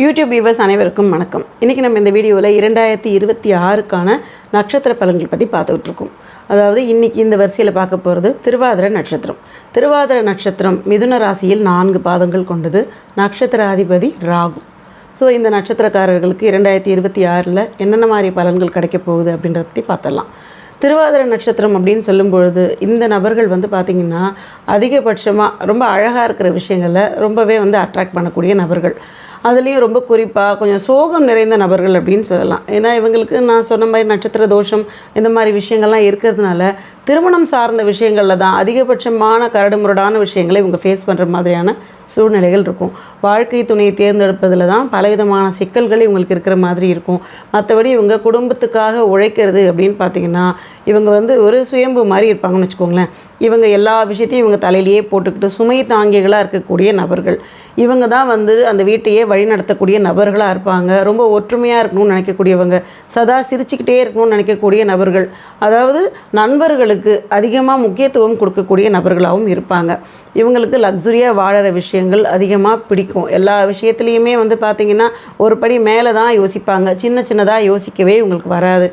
YouTube viewers அனைவருக்கும் வணக்கம். இன்றைக்கி நம்ம இந்த வீடியோவில் இரண்டாயிரத்தி இருபத்தி ஆறுக்கான நட்சத்திர பலன்கள் பற்றி பார்த்துக்கிட்டு இருக்கோம் அதாவது இன்றைக்கி இந்த வரிசையில் பார்க்க போகிறது திருவாதிர நட்சத்திரம். திருவாதிர நட்சத்திரம் மிதுன ராசியில் நான்கு பாதங்கள் கொண்டது. நட்சத்திர அதிபதி ராகு. ஸோ இந்த நட்சத்திரக்காரர்களுக்கு இரண்டாயிரத்தி இருபத்தி ஆறில் என்னென்ன மாதிரி பலன்கள் கிடைக்க போகுது அப்படின்றத பற்றி பார்த்துடலாம். திருவாதிர நட்சத்திரம் அப்படின்னு சொல்லும் பொழுது இந்த நபர்கள் வந்து பார்த்திங்கன்னா அதிகபட்சமாக ரொம்ப அழகாக இருக்கிற விஷயங்களை ரொம்பவே வந்து அட்ராக்ட் பண்ணக்கூடிய நபர்கள். அதுலேயும் ரொம்ப குறிப்பாக கொஞ்சம் சோகம் நிறைந்த நபர்கள் அப்படின்னு சொல்லலாம். ஏன்னா இவங்களுக்கு நான் சொன்ன மாதிரி நட்சத்திர தோஷம் இந்த மாதிரி விஷயங்கள்லாம் இருக்கிறதுனால திருமணம் சார்ந்த விஷயங்களில் தான் அதிகபட்சமான கரடுமுரடான விஷயங்களை இவங்க ஃபேஸ் பண்ணுற மாதிரியான சூழ்நிலைகள் இருக்கும். வாழ்க்கை துணையை தேர்ந்தெடுப்பதில் தான் பலவிதமான சிக்கல்கள் இவங்களுக்கு இருக்கிற மாதிரி இருக்கும். மற்றபடி இவங்க குடும்பத்துக்காக உழைக்கிறது அப்படின்னு பார்த்தீங்கன்னா இவங்க வந்து ஒரு சுயம்பு மாதிரி இருப்பாங்கன்னு வச்சுக்கோங்களேன். இவங்க எல்லா விஷயத்தையும் இவங்க தலையிலேயே போட்டுக்கிட்டு சுமை தாங்கிகளாக இருக்கக்கூடிய நபர்கள். இவங்க தான் வந்து அந்த வீட்டையே வழிநடத்தக்கூடிய நபர்களாக இருப்பாங்க. ரொம்ப ஒற்றுமையாக இருக்கணும்னு நினைக்கக்கூடியவங்க சதா சிரிச்சுக்கிட்டே இருக்கணும்னு நினைக்கக்கூடிய நபர்கள். அதாவது நண்பர்களுக்கு அதிகமாக முக்கியத்துவம் கொடுக்கக்கூடிய நபர்களாகவும் இருப்பாங்க. இவங்களுக்கு லக்ஸுரியாக வாழற விஷயங்கள் அதிகமாக பிடிக்கும். எல்லா விஷயத்துலேயுமே வந்து பார்த்திங்கன்னா ஒரு படி மேலே தான் யோசிப்பாங்க. சின்ன சின்னதாக யோசிக்கவே இவங்களுக்கு வராது.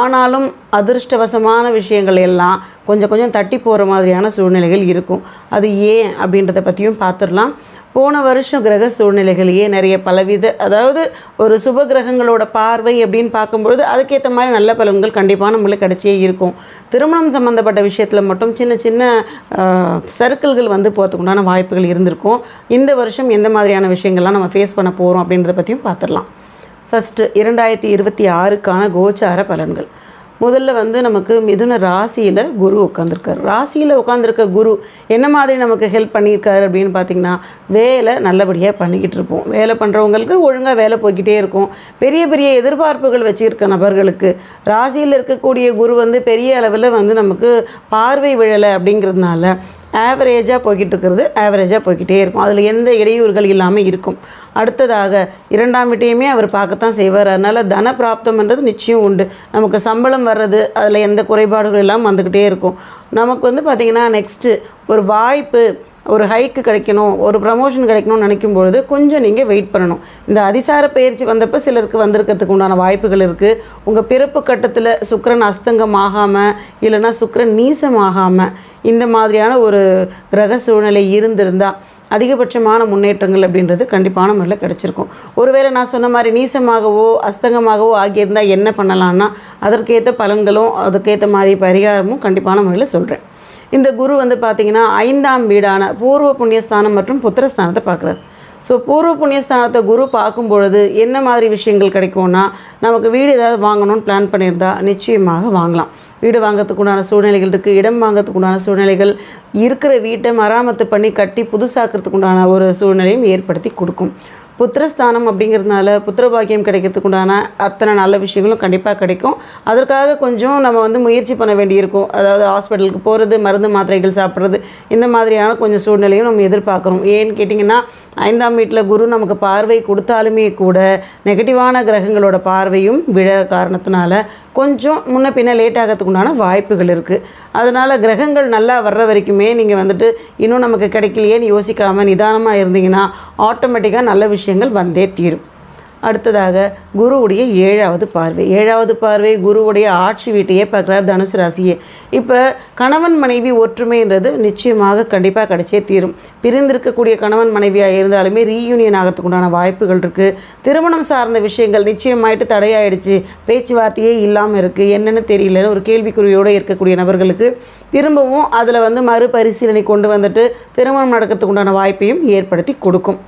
ஆனாலும் அதிர்ஷ்டவசமான விஷயங்கள் எல்லாம் கொஞ்சம் கொஞ்சம் தட்டி போகிற மாதிரியான சூழ்நிலைகள் இருக்கும். அது ஏன் அப்படின்றத பற்றியும் பார்த்துடலாம் போன வருஷம் கிரக சூழ்நிலைகளையே நிறைய பலவித அதாவது ஒரு சுப கிரகங்களோட பார்வை அப்படின்னு பார்க்கும்பொழுது அதுக்கேற்ற மாதிரி நல்ல பலன்கள் கண்டிப்பாக நம்மளுக்கு கிடைச்சே இருக்கும். திருமணம் சம்மந்தப்பட்ட விஷயத்தில் மட்டும் சின்ன சின்ன சர்க்கிள்கள் வந்து போகிறதுக்கு உண்டான வாய்ப்புகள் இருந்திருக்கும். இந்த வருஷம் எந்த மாதிரியான விஷயங்கள்லாம் நம்ம ஃபேஸ் பண்ண போகிறோம் அப்படின்றத பற்றியும் பார்த்துடலாம். ஃபஸ்ட்டு இரண்டாயிரத்தி இருபத்தி ஆறுக்கான கோச்சார பலன்கள். முதல்ல வந்து நமக்கு மிதுன ராசியில் குரு உட்காந்துருக்காரு ராசியில் உட்காந்துருக்க குரு என்ன மாதிரி நமக்கு ஹெல்ப் பண்ணியிருக்காரு அப்படின்னு பார்த்தீங்கன்னா வேலை நல்லபடியாக பண்ணிக்கிட்டு இருப்போம். வேலை பண்ணுறவங்களுக்கு ஒழுங்காக வேலை போய்கிட்டே இருக்கும். பெரிய பெரிய எதிர்பார்ப்புகள் வச்சுருக்க நபர்களுக்கு ராசியில் இருக்கக்கூடிய குரு வந்து பெரிய அளவில் வந்து நமக்கு பார்வை விழலை அப்படிங்கிறதுனால ஆவரேஜாக போய்கிட்டு இருக்கிறது ஆவரேஜாக போய்கிட்டே இருக்கும். அதில் எந்த இடையூறுகள் இல்லாமல் இருக்கும். அடுத்ததாக இரண்டாம் வீட்டையுமே அவர் பார்க்கத்தான் செய்வார். அதனால் தன பிராப்தம்ன்றது நிச்சயம் உண்டு. நமக்கு சம்பளம் வர்றது அதில் எந்த குறைபாடுகள் எல்லாம் வந்துக்கிட்டே இருக்கும். நமக்கு வந்து பார்த்திங்கன்னா நெக்ஸ்ட்டு ஒரு வாய்ப்பு ஒரு ஹைக்கு கிடைக்கணும் ஒரு ப்ரமோஷன் கிடைக்கணும்னு நினைக்கும் பொழுது கொஞ்சம் நீங்கள் வெயிட் பண்ணணும். இந்த அதிசார பயிற்சி வந்தப்போ சிலருக்கு வந்திருக்கிறதுக்கு உண்டான வாய்ப்புகள் இருக்குது உங்கள் பிறப்பு கட்டத்தில் சுக்கரன் அஸ்தங்கம் ஆகாமல் இல்லைன்னா சுக்கரன் நீசம் ஆகாமல் இந்த மாதிரியான ஒரு கிரக சூழ்நிலை இருந்திருந்தால் அதிகபட்சமான முன்னேற்றங்கள் அப்படின்றது கண்டிப்பான முறையில் கிடச்சிருக்கும். ஒருவேளை நான் சொன்ன மாதிரி நீசமாகவோ அஸ்தங்கமாகவோ ஆகியிருந்தால் என்ன பண்ணலான்னா அதற்கேற்ற பலன்களும் அதுக்கேற்ற மாதிரி பரிகாரமும் கண்டிப்பான முறையில் சொல்கிறேன் இந்த குரு வந்து பார்த்திங்கன்னா ஐந்தாம் வீடான பூர்வ புண்ணியஸ்தானம் மற்றும் புத்திரஸ்தானத்தை பார்க்குறாரு. ஸோ பூர்வ புண்ணியஸ்தானத்தை குரு பார்க்கும் பொழுது என்ன மாதிரி விஷயங்கள் கிடைக்கும்னா நமக்கு வீடு ஏதாவது வாங்கணும்னு பிளான் பண்ணியிருந்தா நிச்சயமாக வாங்கலாம். வீடு வாங்கிறதுக்கு உண்டான சூழ்நிலைகள் இருக்குது இடம் வாங்கிறதுக்கு உண்டான சூழ்நிலைகள் இருக்கிற வீட்டை மராமத்து பண்ணி கட்டி புதுசாக்கிறதுக்கு உண்டான ஒரு சூழ்நிலையும் ஏற்படுத்தி கொடுக்கும். புத்திரஸ்தானம் அப்படிங்கிறதுனால புத்திர பாக்கியம் கிடைக்கிறதுக்கு உண்டான அத்தனை நல்ல விஷயங்களும் கண்டிப்பாக கிடைக்கும். அதற்காக கொஞ்சம் நம்ம வந்து முயற்சி பண்ண வேண்டியிருக்கும். அதாவது ஹாஸ்பிட்டலுக்கு போகிறது மருந்து மாத்திரைகள் சாப்பிட்றது இந்த மாதிரியான கொஞ்சம் சூழ்நிலையும் நம்ம எதிர்பார்க்குறோம். ஏன்னு கேட்டிங்கன்னா ஐந்தாம் வீட்டில் குரு நமக்கு பார்வை கொடுத்தாலுமே கூட நெகட்டிவான கிரகங்களோட பார்வையும் விழ காரணத்தினால கொஞ்சம் முன்ன பின்ன லேட் ஆகிறதுக்கு உண்டான வாய்ப்புகள் இருக்குது அதனால் கிரகங்கள் நல்லா வர்ற வரைக்குமே நீங்கள் வந்துட்டு இன்னும் நமக்கு கிடைக்கலையேன்னு யோசிக்காமல் நிதானமாக இருந்தீங்கன்னா ஆட்டோமேட்டிக்காக நல்ல விஷயங்கள் வந்தே தீரும். அடுத்ததாக குருவுடைய ஏழாவது பார்வை. ஏழாவது பார்வை குருவுடைய ஆட்சி வீட்டையே பார்க்குறார் தனுசு ராசியே. இப்போ கணவன் மனைவி ஒற்றுமைன்றது நிச்சயமாக கண்டிப்பாக கிடைச்சே தீரும். பிரிந்திருக்கக்கூடிய கணவன் மனைவியாக இருந்தாலுமே ரீயூனியன் ஆகிறதுக்கு உண்டான வாய்ப்புகள் இருக்குது திருமணம் சார்ந்த விஷயங்கள் நிச்சயமாயிட்டு தடையாயிடுச்சு. பேச்சுவார்த்தையே இல்லாமல் இருக்குது என்னென்னு தெரியலன்னு ஒரு கேள்விக்குறியோடு இருக்கக்கூடிய நபர்களுக்கு திரும்பவும் அதில் வந்து மறுபரிசீலனை கொண்டு வந்துட்டு திருமணம் நடக்கிறதுக்கு உண்டான வாய்ப்பையும் ஏற்படுத்தி கொடுக்கும்.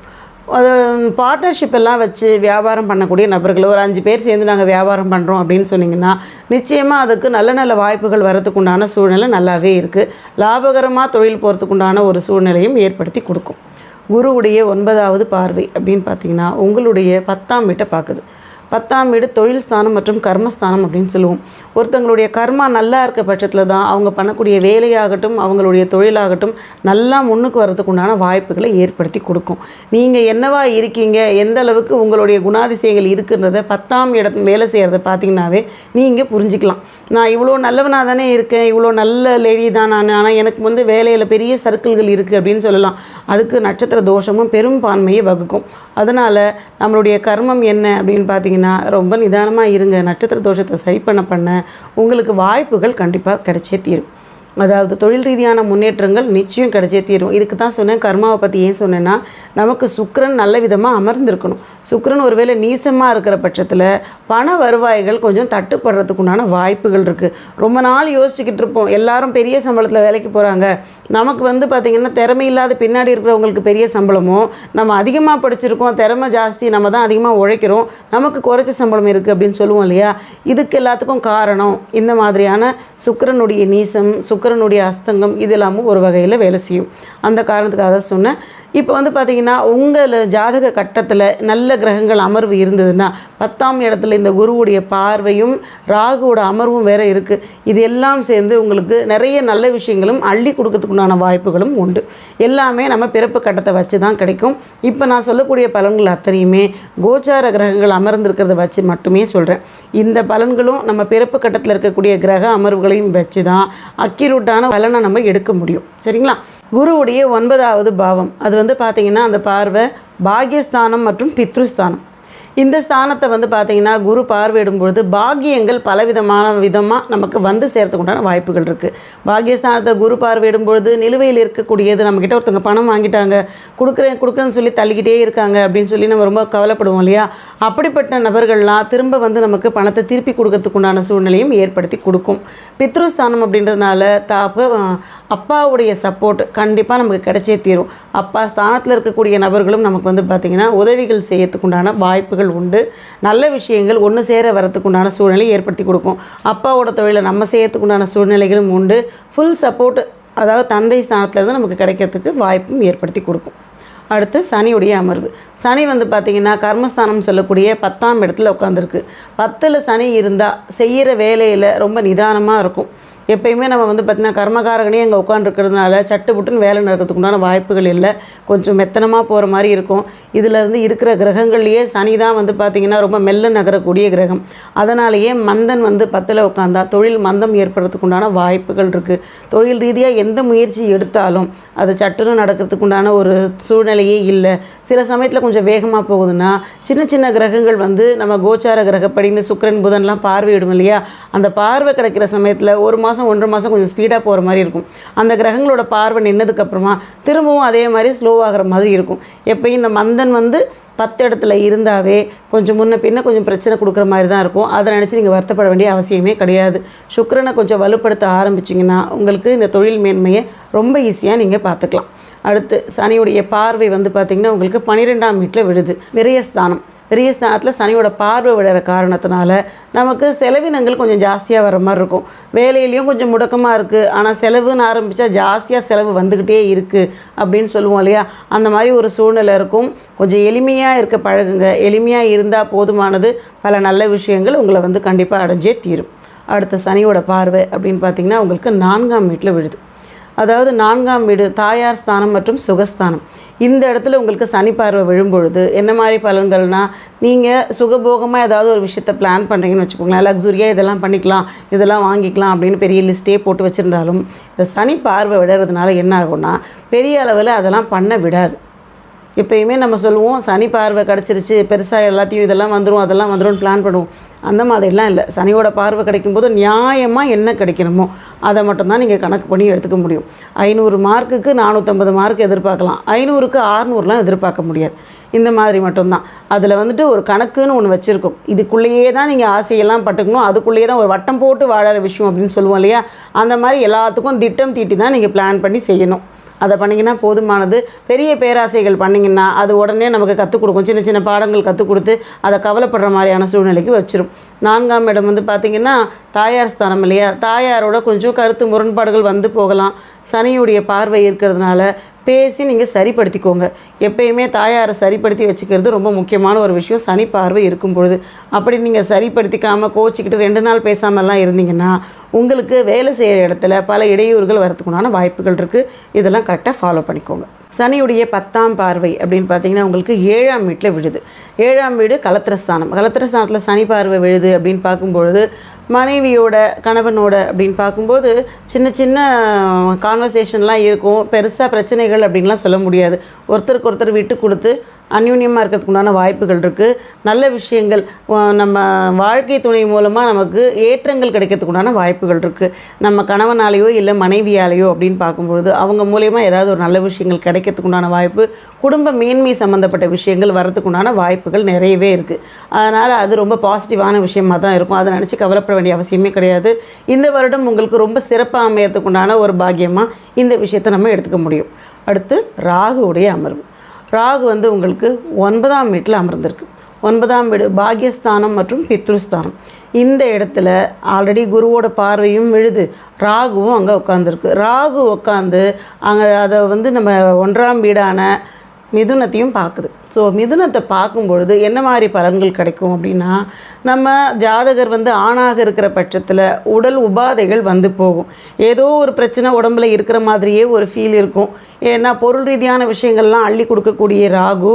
பார்ட்னர்ஷிப் எல்லாம் வச்சு வியாபாரம் பண்ணக்கூடிய நபர்கள் ஒரு அஞ்சு பேர் சேர்ந்து நாங்கள் வியாபாரம் பண்ணுறோம் அப்படின்னு சொன்னிங்கன்னா நிச்சயமாக அதுக்கு நல்ல நல்ல வாய்ப்புகள் வரதுக்குண்டான சூழ்நிலை நல்லாவே இருக்குது லாபகரமாக தொழில் போகிறதுக்குண்டான ஒரு சூழ்நிலையும் ஏற்படுத்தி கொடுக்கும். குருவுடைய ஒன்பதாவது பார்வை அப்படின்னு பார்த்தீங்கன்னா உங்களுடைய பத்தாம் வீட்டை பார்க்குது. பத்தாம் வீடு தொழில் ஸ்தானம் மற்றும் கர்மஸ்தானம் அப்படின்னு சொல்லுவோம். ஒருத்தங்களுடைய கர்மா நல்லா இருக்க பட்சத்தில் தான் அவங்க பண்ணக்கூடிய வேலையாகட்டும் அவங்களுடைய தொழிலாகட்டும் நல்லா முன்னுக்கு வரதுக்கு உண்டான வாய்ப்புகளை ஏற்படுத்தி கொடுக்கும். நீங்கள் என்னவா இருக்கீங்க? எந்த அளவுக்கு உங்களுடைய குணாதிசயங்கள் இருக்குன்றத பத்தாம் இடம் வேலை செய்கிறத பார்த்தீங்கன்னாவே நீங்கள் புரிஞ்சுக்கலாம். நான் இவ்வளோ நல்லவனாக தானே இருக்கேன் இவ்வளோ நல்ல லேடி தான் நான் ஆனால் எனக்கு வந்து வேலையில் பெரிய சர்க்கிள்கள் இருக்குது அப்படின்னு சொல்லலாம். அதுக்கு நட்சத்திர தோஷமும் பெரும்பான்மையை வகுக்கும். அதனால் நம்மளுடைய கர்மம் என்ன அப்படின்னு பார்த்தீங்கன்னா ரொம்ப நிதானமாக இருங்க. நட்சத்திர தோஷத்தை சரி பண்ண பண்ண உங்களுக்கு வாய்ப்புகள் கண்டிப்பாக கிடைச்சே தீரும். அதாவது தொழில் ரீதியான முன்னேற்றங்கள் நிச்சயம் கிடைச்சே தீரும். இதுக்கு தான் சொன்னேன் கர்மாவை பற்றி ஏன் சொன்னேன்னா நமக்கு சுக்கரன் நல்ல விதமாக அமர்ந்திருக்கணும். சுக்கரன் ஒருவேளை நீசமாக இருக்கிற பட்சத்தில் பண வருவாய்கள் கொஞ்சம் தட்டுப்படுறதுக்கு உண்டான வாய்ப்புகள் இருக்குது ரொம்ப நாள் யோசிச்சுக்கிட்டு இருப்போம். எல்லாரும் பெரிய சம்பளத்தில் வேலைக்கு போகிறாங்க நமக்கு வந்து பார்த்திங்கன்னா திறமை இல்லாத பின்னாடி இருக்கிறவங்களுக்கு பெரிய சம்பளமோ நம்ம அதிகமாக படிச்சிருக்கோம் திறமை ஜாஸ்தி நம்ம தான் அதிகமாக உழைக்கிறோம் நமக்கு குறைச்ச சம்பளம் இருக்குது அப்படின்னு சொல்லுவோம் இல்லையா? இதுக்கு எல்லாத்துக்கும் காரணம் இந்த மாதிரியான சுக்கரனுடைய நீசம் சுக்கரனுடைய அஸ்தங்கம் இது எல்லாமும் ஒரு வகையில் வேலை செய்யும். அந்த காரணத்துக்காக சொன்னேன் இப்போ வந்து பார்த்தீங்கன்னா உங்கள் ஜாதக கட்டத்தில் நல்ல கிரகங்கள் அமர்வு இருந்ததுன்னா பத்தாம் இடத்துல இந்த குருவுடைய பார்வையும் ராகுவோட அமர்வும் வேற இருக்குது இது எல்லாம் சேர்ந்து உங்களுக்கு நிறைய நல்ல விஷயங்களும் அள்ளி கொடுக்கறதுக்குண்டான வாய்ப்புகளும் உண்டு. எல்லாமே நம்ம பிறப்பு கட்டத்தை வச்சு தான் கிடைக்கும். இப்போ நான் சொல்லக்கூடிய பலன்கள் அத்தனையுமே கோச்சார கிரகங்கள் அமர்ந்திருக்கிறத வச்சு மட்டுமே சொல்கிறேன் இந்த பலன்களும் நம்ம பிறப்பு கட்டத்தில் இருக்கக்கூடிய கிரக அமர்வுகளையும் வச்சு தான் அக்கிரூட்டான பலனை நம்ம எடுக்க முடியும். சரிங்களா? குருவுடைய ஒன்பதாவது பாவம். அது வந்து பார்த்திங்கன்னா அந்த பார்வை பாகியஸ்தானம் மற்றும் பித்ருஸ்தானம். இந்த ஸ்தானத்தை வந்து பார்த்திங்கன்னா குரு பார்வையிடும் பொழுது பாக்கியங்கள் பலவிதமான விதமாக நமக்கு வந்து சேர்த்துக்குண்டான வாய்ப்புகள் இருக்குது பாக்கியஸ்தானத்தை குரு பார்வையிடும் பொழுது நிலுவையில் இருக்கக்கூடியது நம்மக்கிட்ட ஒருத்தவங்க பணம் வாங்கிட்டாங்க கொடுக்குறேன் கொடுக்குறேன்னு சொல்லி தள்ளிக்கிட்டே இருக்காங்க அப்படின்னு சொல்லி நம்ம ரொம்ப கவலைப்படுவோம் இல்லையா? அப்படிப்பட்ட நபர்கள்லாம் திரும்ப வந்து நமக்கு பணத்தை திருப்பி கொடுக்கறதுக்குண்டான சூழ்நிலையும் ஏற்படுத்தி கொடுக்கும். பித்ருஸ்தானம் அப்படின்றதுனால தாப்ப அப்பாவுடைய சப்போர்ட் கண்டிப்பாக நமக்கு கிடைச்சே தீரும். அப்பா ஸ்தானத்தில் இருக்கக்கூடிய நபர்களும் நமக்கு வந்து பார்த்திங்கன்னா உதவிகள் செய்யறதுக்குண்டான வாய்ப்புகள் விஷயங்கள் உண்டு. நல்ல விஷயங்கள் ஒன்று சேர வரத்துக்கு உண்டான சூழ்நிலை ஏற்படுத்தி கொடுக்கும். அப்பாவோட தொழிலை நம்ம செய்யறதுக்கு உண்டான சூழ்நிலைகளும் உண்டு. ஃபுல் சப்போர்ட் அதாவது தந்தை ஸ்தானத்துலேருந்து நமக்கு கிடைக்கிறதுக்கு வாய்ப்பும் ஏற்படுத்தி கொடுக்கும். அடுத்து சனியுடைய அமர்வு. சனி வந்து பார்த்திங்கன்னா கர்மஸ்தானம் சொல்லக்கூடிய பத்தாம் இடத்துல உட்காந்துருக்கு பத்தில் சனி இருந்தால் செய்கிற வேலையில் ரொம்ப நிதானமாக இருக்கும். எப்பயுமே நம்ம வந்து பார்த்திங்கன்னா கர்மகாரகனே அங்கே உட்காந்துருக்கிறதுனால சட்டு புட்டுன்னு வேலை நடக்கிறதுக்கு உண்டான வாய்ப்புகள் இல்லை. கொஞ்சம் மெத்தனமாக போகிற மாதிரி இருக்கும். இதில் இருந்து இருக்கிற கிரகங்கள்லேயே சனி தான் வந்து பார்த்திங்கன்னா ரொம்ப மெல்ல நகரக்கூடிய கிரகம். அதனாலேயே மந்தன் வந்து பத்தில் உட்காந்தா தொழில் மந்தம் ஏற்படுறதுக்கு உண்டான வாய்ப்புகள் இருக்குது தொழில் ரீதியாக எந்த முயற்சி எடுத்தாலும் அது சட்டுன்னு நடக்கிறதுக்கு உண்டான ஒரு சூழ்நிலையே இல்லை. சில சமயத்தில் கொஞ்சம் வேகமாக போகுதுன்னா சின்ன சின்ன கிரகங்கள் வந்து நம்ம கோச்சார கிரகப்படி இந்த சுக்கிரன் புதன்லாம் பார்வையிடும் இல்லையா? அந்த பார்வை கிடைக்கிற சமயத்தில் ஒரு மாதம் ஒன்றரை மாதம் கொஞ்சம் ஸ்பீடாக போகிற மாதிரி இருக்கும். அந்த கிரகங்களோட பார்வை நின்னதுக்கப்புறமா திரும்பவும் அதே மாதிரி ஸ்லோவாகிற மாதிரி இருக்கும். எப்பயும் இந்த மந்தன் வந்து பத்து இடத்துல இருந்தாவே கொஞ்சம் முன்ன பின்ன கொஞ்சம் பிரச்சனை கொடுக்குற மாதிரி தான் இருக்கும். அதை நினச்சி நீங்கள் வருத்தப்பட வேண்டிய அவசியமே கிடையாது. சுக்கரனை கொஞ்சம் வலுப்படுத்த ஆரம்பிச்சிங்கன்னா உங்களுக்கு இந்த தொழில் மேன்மையை ரொம்ப ஈஸியாக நீங்கள் பார்த்துக்கலாம். அடுத்து சனியுடைய பார்வை வந்து பார்த்திங்கன்னா உங்களுக்கு பன்னிரெண்டாம் வீட்டில் விழுது. விரயஸ்தானம். விரயஸ்தானத்தில் சனியோட பார்வை விடுற காரணத்தினால நமக்கு செலவினங்கள் கொஞ்சம் ஜாஸ்தியாக வர மாதிரி இருக்கும். வேலையிலையும் கொஞ்சம் முடக்கமாக இருக்குது ஆனால் செலவுன்னு ஆரம்பித்தா ஜாஸ்தியாக செலவு வந்துக்கிட்டே இருக்குது அப்படின்னு சொல்லுவோம் இல்லையா? அந்த மாதிரி ஒரு சூழ்நிலை இருக்கும். கொஞ்சம் எளிமையாக இருக்க பழகுங்க. எளிமையாக இருந்தால் போதுமானது. பல நல்ல விஷயங்கள் உங்களை வந்து கண்டிப்பாக அடைஞ்சே தீரும். அடுத்த சனியோட பார்வை அப்படின்னு பார்த்தீங்கன்னா உங்களுக்கு நான்காம் வீட்டில் விழுது. அதாவது நான்காம் வீடு தாயார் ஸ்தானம் மற்றும் சுகஸ்தானம். இந்த இடத்துல உங்களுக்கு சனி பார்வை விழும்பொழுது என்ன மாதிரி பலன்கள்னால் நீங்கள் சுகபோகமாக ஏதாவது ஒரு விஷயத்த பிளான் பண்ணுறீங்கன்னு வச்சுக்கோங்களேன். லக்ஸுரியாக இதெல்லாம் பண்ணிக்கலாம் இதெல்லாம் வாங்கிக்கலாம் அப்படின்னு பெரிய லிஸ்ட்டே போட்டு வச்சுருந்தாலும் இந்த சனி பார்வை விடுறதுனால என்ன ஆகும்னா பெரிய அளவில் அதெல்லாம் பண்ண விடாது. எப்பயுமே நம்ம சொல்லுவோம் சனி பார்வை கிடச்சிருச்சு பெருசாக எல்லாத்தையும் இதெல்லாம் வந்துடும் அதெல்லாம் வந்துடும் பிளான் பண்ணுவோம். அந்த மாதிரிலாம் இல்லை. சனியோட பார்வை கிடைக்கும்போது நியாயமாக என்ன கிடைக்கணுமோ அதை மட்டும்தான் நீங்கள் கணக்கு பண்ணி எடுத்துக்க முடியும். ஐநூறு மார்க்குக்கு நானூற்றம்பது மார்க் எதிர்பார்க்கலாம். ஐநூறுக்கு ஆறுநூறுலாம் எதிர்பார்க்க முடியாது. இந்த மாதிரி மட்டும்தான். அதில் வந்துட்டு ஒரு கணக்குன்னு ஒன்று வச்சுருக்கோம். இதுக்குள்ளேயே தான் நீங்கள் ஆசையெல்லாம் பட்டுக்கணும். அதுக்குள்ளேயே தான் ஒரு வட்டம் போட்டு வாழற விஷயம் அப்படின்னு சொல்லுவோம் இல்லையா? அந்த மாதிரி எல்லாத்துக்கும் திட்டம் தீட்டி தான் நீங்கள் பிளான் பண்ணி செய்யணும். அதை பண்ணிங்கன்னா போதுமானது. பெரிய பேராசைகள் பண்ணிங்கன்னா அது உடனே நமக்கு கற்றுக் கொடுக்கும். சின்ன சின்ன பாடங்கள் கற்றுக் கொடுத்து அதை கவலைப்படுற மாதிரியான சூழ்நிலைக்கு வச்சிரும். நான்காம் இடம் வந்து பார்த்திங்கன்னா தாயார் ஸ்தானம் இல்லையா? தாயாரோட கொஞ்சம் கருத்து முரண்பாடுகள் வந்து போகலாம். சனியுடைய பார்வை இருக்கிறதுனால பேசி நீங்கள் சரிப்படுத்திக்கோங்க. எப்பயுமே தாயாரை சரிப்படுத்தி வச்சுக்கிறது ரொம்ப முக்கியமான ஒரு விஷயம். சனி பார்வை இருக்கும் பொழுது. அப்படி நீங்கள் சரிப்படுத்திக்காமல் கோச்சிக்கிட்டு ரெண்டு நாள் பேசாமலாம் இருந்தீங்கன்னா உங்களுக்கு வேலை செய்கிற இடத்துல பல இடையூறுகள் வரத்துக்குண்டான வாய்ப்புகள் இருக்குது இதெல்லாம் கரெக்டாக ஃபாலோ பண்ணிக்கோங்க. சனியுடைய பத்தாம் பார்வை அப்படின்னு பார்த்தீங்கன்னா உங்களுக்கு ஏழாம் வீட்டில் விழுது. ஏழாம் வீடு கலத்திரஸ்தானம் கலத்திரஸ்தானத்தில் சனி பார்வை விழுது அப்படின்னு பார்க்கும்பொழுது மனைவியோட கணவனோட அப்படின்னு பார்க்கும்போது சின்ன சின்ன கான்வர்சேஷன்லாம் இருக்கும். பெருசாக பிரச்சனைகள் அப்படின்லாம் சொல்ல முடியாது. ஒருத்தருக்கு ஒருத்தர் விட்டு கொடுத்து அந்யூன்யமாக இருக்கிறதுக்கு உண்டான வாய்ப்புகள் இருக்குது நல்ல விஷயங்கள் நம்ம வாழ்க்கை துணை மூலமாக நமக்கு ஏற்றங்கள் கிடைக்கிறதுக்கு உண்டான வாய்ப்புகள் இருக்குது நம்ம கணவனாலேயோ இல்லை மனைவியாலேயோ அப்படின்னு பார்க்கும்பொழுது அவங்க மூலயமா ஏதாவது ஒரு நல்ல விஷயங்கள் கிடைக்கிறதுக்கு உண்டான வாய்ப்பு குடும்ப மேன்மை சம்மந்தப்பட்ட விஷயங்கள் வரதுக்கு உண்டான வாய்ப்புகள் நிறையவே இருக்குது அதனால் அது ரொம்ப பாசிட்டிவான விஷயமாக தான் இருக்கும். அதை நினச்சி கவலைப்பட வேண்டிய அவசியமே கிடையாது. இந்த வருடம் உங்களுக்கு ரொம்ப சிறப்பாக அமையறதுக்கு உண்டான ஒரு பாக்கியமாக இந்த விஷயத்தை நம்ம எடுத்துக்க முடியும். அடுத்து ராகுவுடைய அமர்வு. ராகு வந்து உங்களுக்கு ஒன்பதாம் வீட்டில் அமர்ந்திருக்கு. ஒன்பதாம் வீடு பாக்யஸ்தானம் மற்றும் பித்ருஸ்தானம். இந்த இடத்துல ஆல்ரெடி குருவோட பார்வையும் விழுது. ராகுவும் அங்கே உட்காந்துருக்கு ராகு உட்காந்து அங்கே அதை வந்து நம்ம ஒன்றாம் வீடான மிதுனத்தையும் பார்க்குது. ஸோ மிதுனத்தை பார்க்கும் பொழுது என்ன மாதிரி பலன்கள் கிடைக்கும் அப்படின்னா நம்ம ஜாதகர் வந்து ஆணாக இருக்கிற பட்சத்தில் உடல் உபாதைகள் வந்து போகும். ஏதோ ஒரு பிரச்சனை உடம்புல இருக்கிற மாதிரியே ஒரு ஃபீல் இருக்கும். ஏன்னா பொருள் ரீதியான விஷயங்கள்லாம் அள்ளி கொடுக்கக்கூடிய ராகு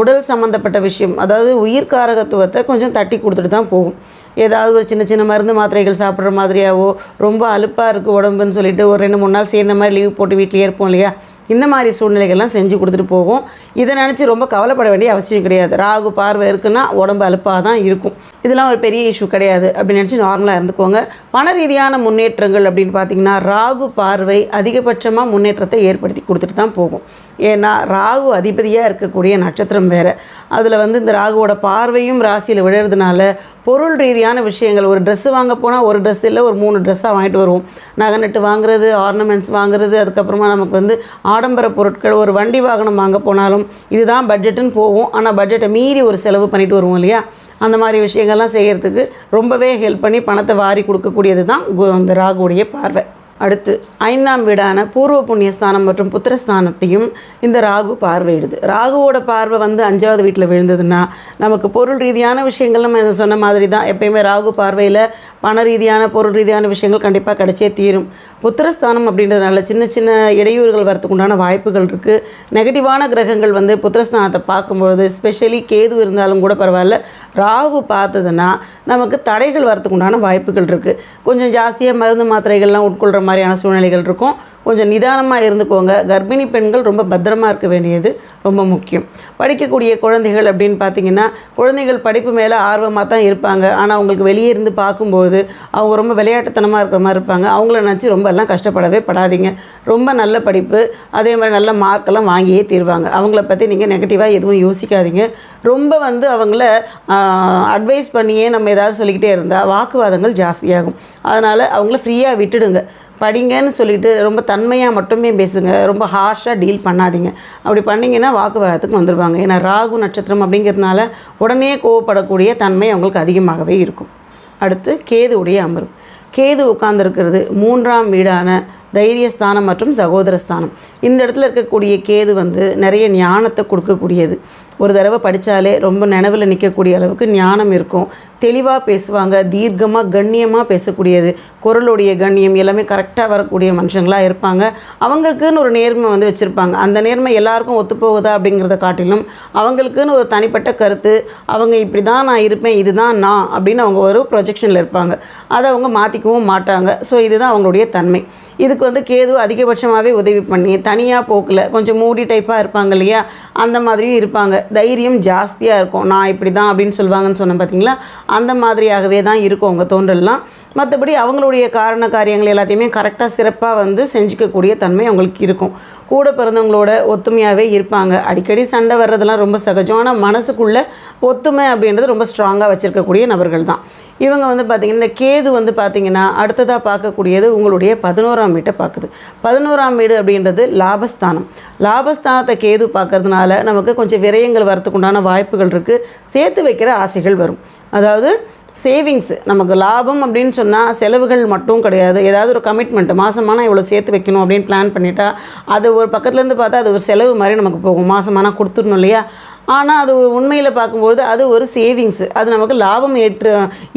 உடல் சம்மந்தப்பட்ட விஷயம் அதாவது உயிர்காரகத்துவத்தை கொஞ்சம் தட்டி கொடுத்துட்டு தான் போகும். ஏதாவது ஒரு சின்ன சின்ன மருந்து மாத்திரைகள் சாப்பிட்ற மாதிரியாவோ ரொம்ப அலுப்பாக இருக்குது உடம்புன்னு சொல்லிட்டு ஒரு ரெண்டு மூணு நாள் சேர்ந்த மாதிரி லீவ் போட்டு வீட்டிலே இருப்போம் இல்லையா? இந்த மாதிரி சூழ்நிலைகள்லாம் செஞ்சு கொடுத்துட்டு போகும். இதை நினச்சி ரொம்ப கவலைப்பட வேண்டிய அவசியம் கிடையாது. ராகு பார்வை இருக்குன்னா உடம்பு அலுப்பாக தான் இருக்கும். இதெல்லாம் ஒரு பெரிய இஷ்யூ கிடையாது அப்படின்னு நினச்சி நார்மலாக இருந்துக்கோங்க. பண ரீதியான முன்னேற்றங்கள் அப்படின்னு பார்த்தீங்கன்னா ராகு பார்வை அதிகபட்சமாக முன்னேற்றத்தை ஏற்படுத்தி கொடுத்துட்டு தான் போகும். ஏன்னா ராகு அதிபதியாக இருக்கக்கூடிய நட்சத்திரம் வேறு. அதில் வந்து இந்த ராகுவோட பார்வையும் ராசியில் விழுறதுனால பொருள் ரீதியான விஷயங்கள் ஒரு ட்ரெஸ்ஸு வாங்க போனால் ஒரு ட்ரெஸ் இல்லை ஒரு மூணு ட்ரெஸ்ஸாக வாங்கிட்டு வருவோம். நகை நட்டு வாங்குறது ஆர்னமெண்ட்ஸ் வாங்குறது அதுக்கப்புறமா நமக்கு வந்து ஆடம்பர பொருட்கள் ஒரு வண்டி வாகனம் வாங்க போனாலும் இதுதான் பட்ஜெட்டுன்னு போவோம் ஆனால் பட்ஜெட்டை மீறி ஒரு செலவு பண்ணிட்டு வருவோம் இல்லையா? அந்த மாதிரி விஷயங்கள்லாம் செய்கிறதுக்கு ரொம்பவே ஹெல்ப் பண்ணி பணத்தை வாரி கொடுக்கக்கூடியது தான் இந்த அந்த ராகுடைய பார்வை. அடுத்து ஐந்தாம் வீடான பூர்வ புண்ணியஸ்தானம் மற்றும் புத்திரஸ்தானத்தையும் இந்த ராகு பார்வையிடுது. ராகுவோட பார்வை வந்து அஞ்சாவது வீட்டில் விழுந்ததுன்னா நமக்கு பொருள் ரீதியான விஷயங்கள் நம்ம சொன்ன மாதிரி தான் எப்பயுமே ராகு பார்வையில் பண ரீதியான பொருள் ரீதியான விஷயங்கள் கண்டிப்பாக கிடைச்சே தீரும். புத்திரஸ்தானம் அப்படின்றதுனால சின்ன சின்ன இடையூறுகள் வரத்துக்கு உண்டான வாய்ப்புகள் இருக்குது நெகட்டிவான கிரகங்கள் வந்து புத்திரஸ்தானத்தை பார்க்கும்பொழுது ஸ்பெஷலி கேது இருந்தாலும் கூட பரவாயில்ல ராகு பார்த்ததுன்னா நமக்கு தடைகள் வரத்துக்கு உண்டான வாய்ப்புகள் இருக்குது கொஞ்சம் ஜாஸ்தியாக மருந்து மாத்திரைகள்லாம் உட்கொள்கிற மாதிரியான சூழ்நிலைகள் இருக்கும். கொஞ்சம் நிதானமாக இருந்துக்கோங்க. கர்ப்பிணி பெண்கள் ரொம்ப பத்திரமா இருக்க வேண்டியது ரொம்ப முக்கியம். படிக்கக்கூடிய குழந்தைகள் அப்படின்னு பார்த்தீங்கன்னா குழந்தைகள் படிப்பு மேலே ஆர்வமாக தான் இருப்பாங்க. ஆனால் அவங்களுக்கு வெளியே இருந்து பார்க்கும்போது அவங்க ரொம்ப விளையாட்டுத்தனமாக இருக்கிற மாதிரி இருப்பாங்க. அவங்கள நினச்சி ரொம்ப எல்லாம் கஷ்டப்படவே படாதீங்க. ரொம்ப நல்ல படிப்பு அதே மாதிரி நல்ல மார்க்கெல்லாம் வாங்கியே தீருவாங்க. அவங்கள பற்றி நீங்கள் நெகட்டிவாக எதுவும் யோசிக்காதீங்க. ரொம்ப வந்து அவங்கள அட்வைஸ் பண்ணியே நம்ம ஏதாவது சொல்லிக்கிட்டே இருந்தால் வாக்குவாதங்கள் ஜாஸ்தியாகும். அதனால் அவங்கள ஃப்ரீயாக விட்டுடுங்க. படிங்கன்னு சொல்லிட்டு ரொம்ப தன்மையாக மட்டுமே பேசுங்க. ரொம்ப ஹார்ஷாக டீல் பண்ணாதீங்க. அப்படி பண்ணிங்கன்னா வாக்குவாதத்துக்கு வந்துடுவாங்க ஏன்னா ராகு நட்சத்திரம் அப்படிங்கிறதுனால உடனே கோவப்படக்கூடிய தன்மை அவங்களுக்கு அதிகமாகவே இருக்கும். அடுத்து கேதுவுடைய அமர்வு. கேது உட்கார்ந்துருக்கிறது மூன்றாம் வீடான தைரியஸ்தானம் மற்றும் சகோதரஸ்தானம். இந்த இடத்துல இருக்கக்கூடிய கேது வந்து நிறைய ஞானத்தை கொடுக்கக்கூடியது. ஒரு தடவை படித்தாலே ரொம்ப நினைவில் நிற்கக்கூடிய அளவுக்கு ஞானம் இருக்கும். தெளிவாக பேசுவாங்க தீர்க்கமாக கண்ணியமாக பேசக்கூடியது. குரலுடைய கண்ணியம் எல்லாமே கரெக்டாக வரக்கூடிய மனுஷங்களாக இருப்பாங்க. அவங்களுக்குன்னு ஒரு நேர்மை வந்து வச்சுருப்பாங்க. அந்த நேர்மை எல்லாருக்கும் ஒத்துப்போகுதா அப்படிங்கிறத காட்டிலும் அவங்களுக்குன்னு ஒரு தனிப்பட்ட கருத்து அவங்க இப்படி தான் நான் இருப்பேன் இதுதான் நான் அப்படின்னு அவங்க ஒரு ப்ரொஜெக்ஷனில் இருப்பாங்க. அதை அவங்க மாற்றிக்கவும் மாட்டாங்க. ஸோ இதுதான் அவங்களுடைய தன்மை. இதுக்கு வந்து கேது அதிகபட்சமாகவே உதவி பண்ணி தனியாக போக்கில் கொஞ்சம் மூடி டைப்பாக இருப்பாங்க இல்லையா? அந்த மாதிரியும் இருப்பாங்க. தைரியம் ஜாஸ்தியாக இருக்கும். நான் இப்படி தான் அப்படின்னு சொல்லுவாங்கன்னு சொன்னேன் பார்த்தீங்களா அந்த மாதிரியாகவே தான் இருக்கும் அவங்க தோன்றல்லாம். மற்றபடி அவங்களுடைய காரண காரியங்கள் எல்லாத்தையுமே கரெக்டாக சிறப்பாக வந்து செஞ்சுக்கக்கூடிய தன்மை அவங்களுக்கு இருக்கும். கூட பிறந்தவங்களோட ஒத்துமையாகவே இருப்பாங்க. அடிக்கடி சண்டை வர்றதெல்லாம் ரொம்ப சகஜம். ஆனால் மனசுக்குள்ளே ஒத்துமை அப்படின்றது ரொம்ப ஸ்ட்ராங்காக வச்சுருக்கக்கூடிய நபர்கள் தான். இவங்க வந்து பார்த்திங்கன்னா இந்த கேது வந்து பார்த்திங்கன்னா அடுத்ததாக பார்க்கக்கூடியது உங்களுடைய பதினோராம் வீட்டை பார்க்குது. பதினோராம் வீடு அப்படின்றது லாபஸ்தானம். லாபஸ்தானத்தை கேது பார்க்கறதுனால நமக்கு கொஞ்சம் விரயங்கள் வரத்துக்கு உண்டான வாய்ப்புகள் இருக்குது சேர்த்து வைக்கிற ஆசைகள் வரும். அதாவது சேவிங்ஸ் நமக்கு லாபம் அப்படின்னு சொன்னால் செலவுகள் மட்டும் கிடையாது. ஏதாவது ஒரு கமிட்மெண்ட் மாதமான இவ்வளோ சேர்த்து வைக்கணும் அப்படின்னு பிளான் பண்ணிட்டா அது ஒரு பக்கத்துலேருந்து பார்த்தா அது ஒரு செலவு மாதிரி நமக்கு போகும். மாதமானா கொடுத்துடணும் இல்லையா? ஆனால் அது உண்மையில் பார்க்கும்பொழுது அது ஒரு சேவிங்ஸு அது நமக்கு லாபம் ஏற்று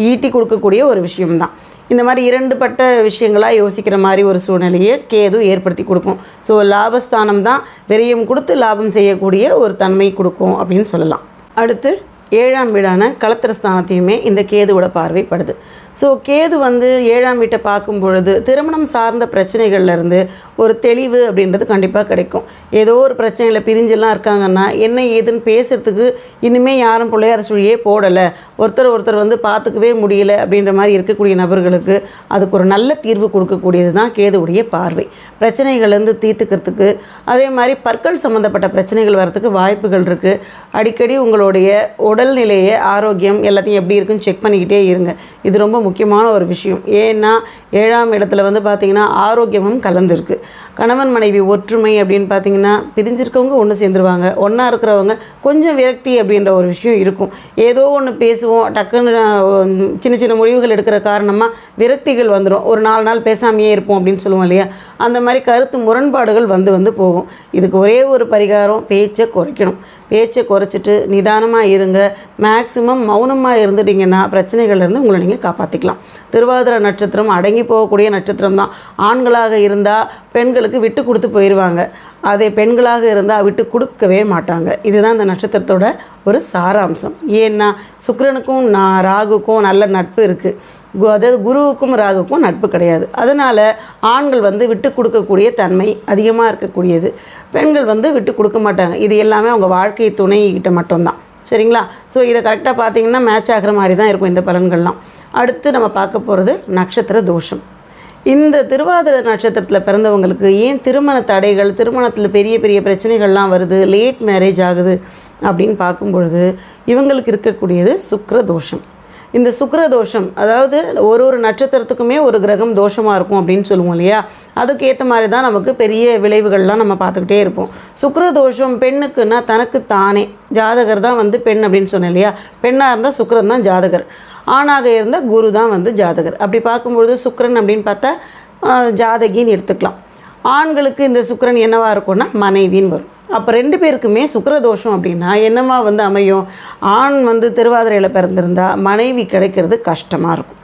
ஈட்டி கொடுக்கக்கூடிய ஒரு விஷயம்தான். இந்த மாதிரி இரண்டு பட்ட விஷயங்களாக யோசிக்கிற மாதிரி ஒரு சூழ்நிலையை கேது ஏற்படுத்தி கொடுக்கும். ஸோ லாபஸ்தானம் தான் விரயம் கொடுத்து லாபம் செய்யக்கூடிய ஒரு தன்மை கொடுக்கும் அப்படின்னு சொல்லலாம். அடுத்து ஏழாம் வீடான களத்திரஸ்தானத்தையுமே இந்த கேதுவோட பார்வைப்படுது. ஸோ கேது வந்து ஏழாம் வீட்டை பார்க்கும் பொழுது திருமணம் சார்ந்த பிரச்சனைகள்லேருந்து ஒரு தெளிவு அப்படின்றது கண்டிப்பாக கிடைக்கும். ஏதோ ஒரு பிரச்சனையில் பிரிஞ்செல்லாம் இருக்காங்கன்னா என்ன ஏதுன்னு பேசுகிறதுக்கு இனிமேல் யாரும் பிள்ளையார் சுழியே போடலை. ஒருத்தர் ஒருத்தர் வந்து பார்த்துக்கவே முடியல அப்படின்ற மாதிரி இருக்கக்கூடிய நபர்களுக்கு அதுக்கு ஒரு நல்ல தீர்வு கொடுக்கக்கூடியது தான் கேதுவுடைய பார்வை. பிரச்சனைகள்லேருந்து தீர்த்துக்கிறதுக்கு அதே மாதிரி பற்கள் சம்மந்தப்பட்ட பிரச்சனைகள் வரத்துக்கு வாய்ப்புகள் இருக்குது அடிக்கடி உங்களுடைய உடல்நிலையை ஆரோக்கியம் எல்லாத்தையும் எப்படி இருக்குன்னு செக் பண்ணிக்கிட்டே இருங்க. இது ரொம்ப முக்கியமான ஒரு விஷயம். ஏன்னா ஏழாம் இடத்துல வந்து பார்த்திங்கன்னா ஆரோக்கியமும் கலந்துருக்கு. கணவன் மனைவி ஒற்றுமை அப்படின்னு பார்த்தீங்கன்னா பிரிஞ்சிருக்கவங்க ஒன்று சேர்ந்துருவாங்க. ஒன்றா இருக்கிறவங்க கொஞ்சம் விரக்தி அப்படின்ற ஒரு விஷயம் இருக்கும். ஏதோ ஒன்று பேசுவோம் டக்குன்னு சின்ன சின்ன முடிவுகள் எடுக்கிற காரணமாக விரக்திகள் வந்துடும் ஒரு நாலு நாள் பேசாமையே இருப்போம் அப்படின்னு சொல்லுவோம் இல்லையா? அந்த மாதிரி கருத்து முரண்பாடுகள் வந்து வந்து போகும். இதுக்கு ஒரே ஒரு பரிகாரம் பேச்சை குறைக்கணும். பேச்சை குறைச்சிட்டு நிதானமாக இருங்க. மேக்ஸிமம் மௌனமாக இருந்துட்டீங்கன்னா பிரச்சனைகள்லேருந்து உங்களை நீங்கள் காப்பாற்றிக்கலாம் திருவாதிரை நட்சத்திரம் அடங்கி போகக்கூடிய நட்சத்திரம் தான் ஆண்களாக இருந்தால் பெண்கள் ஆண்களுக்கு விட்டு கொடுத்து போயிடுவாங்க அதே பெண்களாக இருந்தால் விட்டு கொடுக்கவே மாட்டாங்க. இதுதான் இந்த நட்சத்திரத்தோட ஒரு சாராம்சம். ஏன்னா சுக்கரனுக்கும் நான் ராகுக்கும் நல்ல நட்பு இருக்குது கு அதாவது குருவுக்கும் ராகுக்கும் நட்பு கிடையாது. அதனால் ஆண்கள் வந்து விட்டு கொடுக்கக்கூடிய தன்மை அதிகமாக இருக்கக்கூடியது. பெண்கள் வந்து விட்டு கொடுக்க மாட்டாங்க. இது எல்லாமே அவங்க வாழ்க்கை துணைக்கிட்ட மட்டும்தான். சரிங்களா? ஸோ இதை கரெக்டாக பார்த்தீங்கன்னா மேட்ச் ஆகிற மாதிரி தான் இருக்கும் இந்த பலன்கள்லாம். அடுத்து நம்ம பார்க்க போகிறது நட்சத்திர தோஷம். இந்த திருவாதிரை நட்சத்திரத்தில் பிறந்தவங்களுக்கு ஏன் திருமண தடைகள் திருமணத்தில் பெரிய பெரிய பிரச்சனைகள்லாம் வருது லேட் மேரேஜ் ஆகுது அப்படின்னு பார்க்கும் பொழுது இவங்களுக்கு இருக்கக்கூடியது சுக்கிர தோஷம். இந்த சுக்கிர தோஷம் அதாவது ஒரு ஒரு நட்சத்திரத்துக்குமே ஒரு கிரகம் தோஷமாக இருக்கும் அப்படின்னு சொல்லுவோம் இல்லையா? அதுக்கு ஏற்ற மாதிரி தான் நமக்கு பெரிய விளைவுகள்லாம் நம்ம பார்த்துக்கிட்டே இருப்போம். சுக்கிர தோஷம் பெண்ணுக்குன்னா தனக்கு தானே. ஜாதகர் தான் வந்து பெண் அப்படின்னு சொன்னேன் இல்லையா? பெண்ணாக இருந்தால் சுக்கரன் தான் ஜாதகர். ஆணாக இருந்தால் குரு தான் வந்து ஜாதகர். அப்படி பார்க்கும்பொழுது சுக்கரன் அப்படின்னு பார்த்தா ஜாதகின்னு எடுத்துக்கலாம். ஆண்களுக்கு இந்த சுக்கரன் என்னவா இருக்கும்னா மனைவின்னு வரும். அப்போ ரெண்டு பேருக்குமே சுக்கரதோஷம் அப்படின்னா என்னமா வந்து அமையும்? ஆண் வந்து திருவாதிரையில் பிறந்திருந்தா மனைவி கிடைக்கிறது கஷ்டமாக இருக்கும்.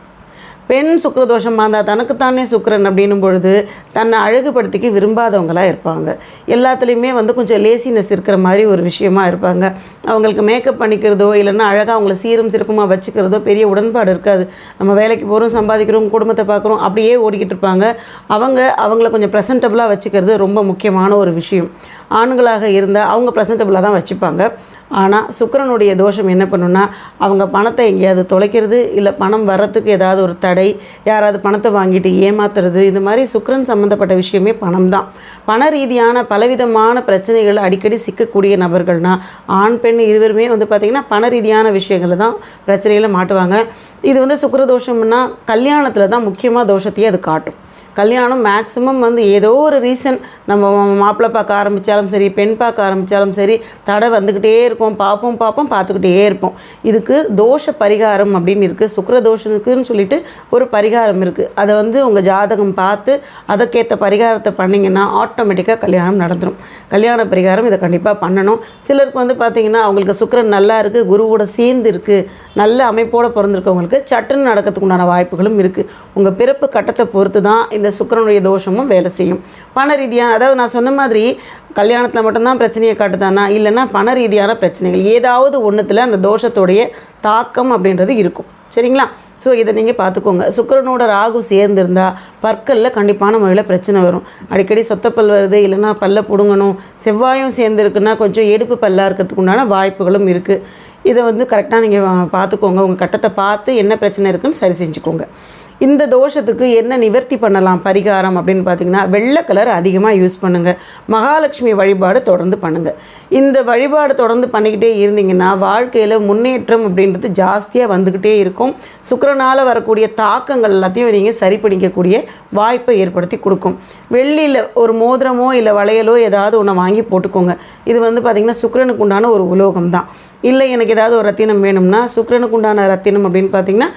பெண் சுக்கரதோஷமாக இருந்தால் தனக்குத்தானே சுக்கரன் அப்படின்னும் பொழுது தன்னை அழகுபடுத்திக்க விரும்பாதவங்களாக இருப்பாங்க. எல்லாத்துலேயுமே வந்து கொஞ்சம் லேசினஸ் இருக்கிற மாதிரி ஒரு விஷயமா இருப்பாங்க. அவங்களுக்கு மேக்கப் பண்ணிக்கிறதோ இல்லைன்னா அழகாக அவங்கள சீரும் சிறப்புமாக வச்சுக்கிறதோ பெரிய உடன்பாடு இருக்காது. நம்ம வேலைக்கு போகிறோம் சம்பாதிக்கிறோம் குடும்பத்தை பார்க்குறோம் அப்படியே ஓடிக்கிட்டு இருப்பாங்க. அவங்க அவங்கள கொஞ்சம் ப்ரெசன்டபுளாக வச்சுக்கிறது ரொம்ப முக்கியமான ஒரு விஷயம். ஆண்களாக இருந்தால் அவங்க ப்ரெசன்டபுளாக தான் வச்சுப்பாங்க. ஆனால் சுக்கரனுடைய தோஷம் என்ன பண்ணுன்னா அவங்க பணத்தை எங்கேயாவது தொலைக்கிறது இல்லை பணம் வர்றதுக்கு ஏதாவது ஒரு தடை யாராவது பணத்தை வாங்கிட்டு ஏமாத்துறது இந்த மாதிரி சுக்கரன் சம்மந்தப்பட்ட விஷயமே பணம் தான் பண ரீதியான பலவிதமான பிரச்சனைகள் அடிக்கடி சிக்கக்கூடிய நபர்கள்னா ஆண் பெண் இருவருமே வந்து பார்த்திங்கன்னா பண ரீதியான விஷயங்களை தான் பிரச்சனைகளை மாட்டுவாங்க. இது வந்து சுக்கிர தோஷம்னா கல்யாணத்தில் தான் முக்கியமாக தோஷத்தையே அது காட்டும். கல்யாணம் மேக்ஸிமம் வந்து ஏதோ ஒரு ரீசன் நம்ம மாப்பிள்ளை பார்க்க ஆரம்பித்தாலும் சரி பெண் பார்க்க ஆரம்பித்தாலும் சரி தடை வந்துக்கிட்டே இருக்கும். பார்ப்போம் பார்ப்போம் பார்த்துக்கிட்டே இருப்போம். இதுக்கு தோஷ பரிகாரம் அப்படின்னு இருக்குது சுக்கிர தோஷனுக்குன்னு சொல்லிட்டு ஒரு பரிகாரம் இருக்குது அதை வந்து உங்கள் ஜாதகம் பார்த்து அதுக்கேற்ற பரிகாரத்தை பண்ணிங்கன்னா ஆட்டோமேட்டிக்காக கல்யாணம் நடந்துடும் கல்யாண பரிகாரம் இதை கண்டிப்பாக பண்ணணும். சிலருக்கு வந்து பார்த்திங்கன்னா அவங்களுக்கு சுக்கரன் நல்லா இருக்குது குருவோட சேர்ந்து இருக்குது நல்ல அமைப்போடு பிறந்திருக்கவங்களுக்கு சட்டுன்னு நடக்கிறதுக்கு உண்டான வாய்ப்புகளும் இருக்குது உங்கள் பிறப்பு கட்டத்தை பொறுத்து தான் இந்த சுக்கிரனுடைய தோஷமும் வேலை செய்யும். பண ரீதியான அதாவது நான் சொன்ன மாதிரி கல்யாணத்தில் மட்டும்தான் பிரச்சனையை காட்டுதானா? இல்லைன்னா பண ரீதியான பிரச்சனைகள் ஏதாவது ஒன்றுத்தில் அந்த தோஷத்துடைய தாக்கம் அப்படின்றது இருக்கும். சரிங்களா? ஸோ இதை நீங்கள் பார்த்துக்கோங்க. சுக்கிரனோட ராகு சேர்ந்துருந்தா பற்களில் கண்டிப்பான முறையில் பிரச்சனை வரும். அடிக்கடி சொத்தப்பல் வருது இல்லைன்னா பல்ல பிடுங்கணும். செவ்வாயும் சேர்ந்துருக்குன்னா கொஞ்சம் எடுப்பு பல்லாக இருக்கிறதுக்கு உண்டான வாய்ப்புகளும் இருக்குது இதை வந்து கரெக்டாக நீங்கள் பார்த்துக்கோங்க. உங்கள் கட்டத்தை பார்த்து என்ன பிரச்சனை இருக்குன்னு சரி செஞ்சுக்கோங்க. இந்த தோஷத்துக்கு என்ன நிவர்த்தி பண்ணலாம் பரிகாரம் அப்படின்னு பார்த்தீங்கன்னா வெள்ளை கலர் அதிகமாக யூஸ் பண்ணுங்கள் மகாலட்சுமி வழிபாடு தொடர்ந்து பண்ணுங்கள் இந்த வழிபாடு தொடர்ந்து பண்ணிக்கிட்டே இருந்தீங்கன்னா வாழ்க்கையில் முன்னேற்றம் அப்படின்றது ஜாஸ்தியாக வந்துக்கிட்டே இருக்கும். சுக்கரனால் வரக்கூடிய தாக்கங்கள் எல்லாத்தையும் நீங்கள் சரி பண்ணிக்கக்கூடிய வாய்ப்பை ஏற்படுத்தி கொடுக்கும். வெள்ளியில் ஒரு மோதிரமோ இல்லை வளையலோ ஏதாவது ஒன்று வாங்கி போட்டுக்கோங்க. இது வந்து பார்த்திங்கன்னா சுக்கரனுக்கு உண்டான ஒரு உலோகம் தான் இல்லை எனக்கு ஏதாவது ஒரு ரத்தினம் வேணும்னா சுக்கரனுக்கு உண்டான ரத்தினம் அப்படின்னு பார்த்தீங்கன்னா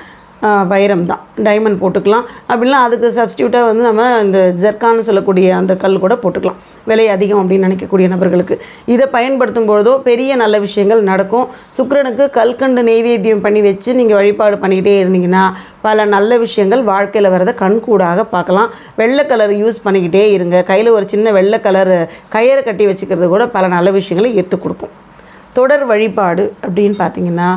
வைரம் தான். டைமண்ட் போட்டுக்கலாம். அப்படின்னா அதுக்கு சப்ஸ்டியூட்டாக வந்து நம்ம இந்த ஜெர்கான்னு சொல்லக்கூடிய அந்த கல் கூட போட்டுக்கலாம். விலை அதிகம் அப்படின்னு நினைக்கக்கூடிய நபர்களுக்கு. இதை பயன்படுத்தும் பொழுதோ பெரிய நல்ல விஷயங்கள் நடக்கும். சுக்கரனுக்கு கல்கண்டு நெய்வேத்தியம் பண்ணி வச்சு நீங்கள் வழிபாடு பண்ணிக்கிட்டே இருந்தீங்கன்னா பல நல்ல விஷயங்கள் வாழ்க்கையில் வரதை கண்கூடாக பார்க்கலாம். வெள்ளை கலர் யூஸ் பண்ணிக்கிட்டே இருங்க. கையில் ஒரு சின்ன வெள்ளை கலர் கயிறை கட்டி வச்சுக்கிறது கூட பல நல்ல விஷயங்களை ஏற்று கொடுக்கும். தொடர் வழிபாடு அப்படின்னு பார்த்தீங்கன்னா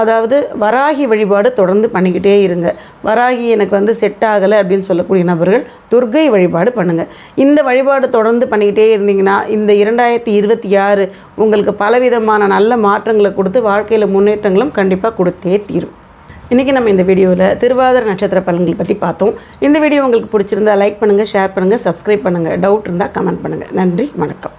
அதாவது வராகி வழிபாடு தொடர்ந்து பண்ணிக்கிட்டே இருங்க. வராகி எனக்கு வந்து செட் ஆகலை அப்படின்னு சொல்லக்கூடிய நபர்கள் துர்கை வழிபாடு பண்ணுங்கள் இந்த வழிபாடு தொடர்ந்து பண்ணிக்கிட்டே இருந்தீங்கன்னா இந்த இரண்டாயிரத்தி இருபத்தி ஆறு உங்களுக்கு பலவிதமான நல்ல மாற்றங்களை கொடுத்து வாழ்க்கையில் முன்னேற்றங்களும் கண்டிப்பாக கொடுத்தே தீரும். இன்றைக்கி நம்ம இந்த வீடியோவில் திருவாதிர நட்சத்திர பலன்கள் பற்றி பார்த்தோம். இந்த வீடியோ உங்களுக்கு பிடிச்சிருந்தா லைக் பண்ணுங்கள் ஷேர் பண்ணுங்கள் சப்ஸ்கிரைப் பண்ணுங்கள் டவுட் இருந்தால் கமெண்ட் பண்ணுங்கள் நன்றி வணக்கம்.